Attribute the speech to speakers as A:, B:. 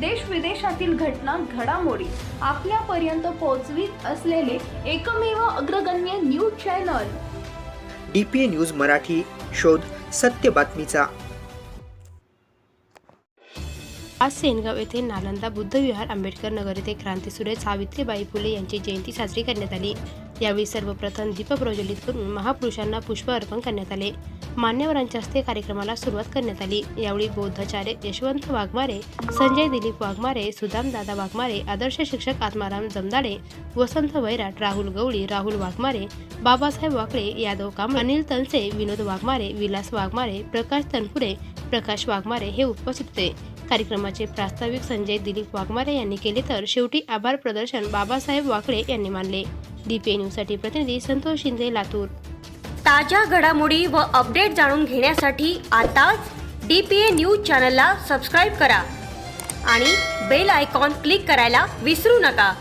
A: देश विदेशातील घटना घडामोडी आपल्यापर्यंत पोहोचवीत असलेले एकमेव अग्रगण्य news channel.
B: D P A news Marathi शोध सत्य बातमीचा.
C: आज सेनगाव येथे नालंदा बुद्धविहार आंबेडकर नगर येथे क्रांतीसूर्य सावित्रीबाई फुले यांची जयंती साजरी करण्यात आली. यावेळी सर्वप्रथम दीप प्रज्वलित करून महापुरुषांना पुष्प अर्पण करण्यात आले. मान्यवरांच्या हस्ते कार्यक्रमाला सुरुवात करण्यात आली. यावेळी बौद्धाचार्य यशवंत वाघमारे संजय दिलीप वाघमारे सुदामदादा वाघमारे आदर्श शिक्षक आत्माराम जमदाडे वसंत वैराट राहुल गवळी राहुल वाघमारे बाबासाहेब वाकळे यादव काम अनिल तनसे विनोद वाघमारे विलास वाघमारे प्रकाश तनपुरे प्रकाश वाघमारे हे उपस्थित होते. कार्यक्रमाचे प्रास्ताविक संजय दिलीप वाघमारे यांनी केले तर शेवटी आभार प्रदर्शन बाबासाहेब वाकळे यांनी मानले. डीपीए न्यूजसाठी प्रतिनिधी संतोष शिंदे लातूर.
D: ताज्या घडामोडी व अपडेट जाणून घेण्यासाठी आताच डी पी ए न्यूज चॅनलला सबस्क्राईब करा आणि बेल आयकॉन क्लिक करायला विसरू नका.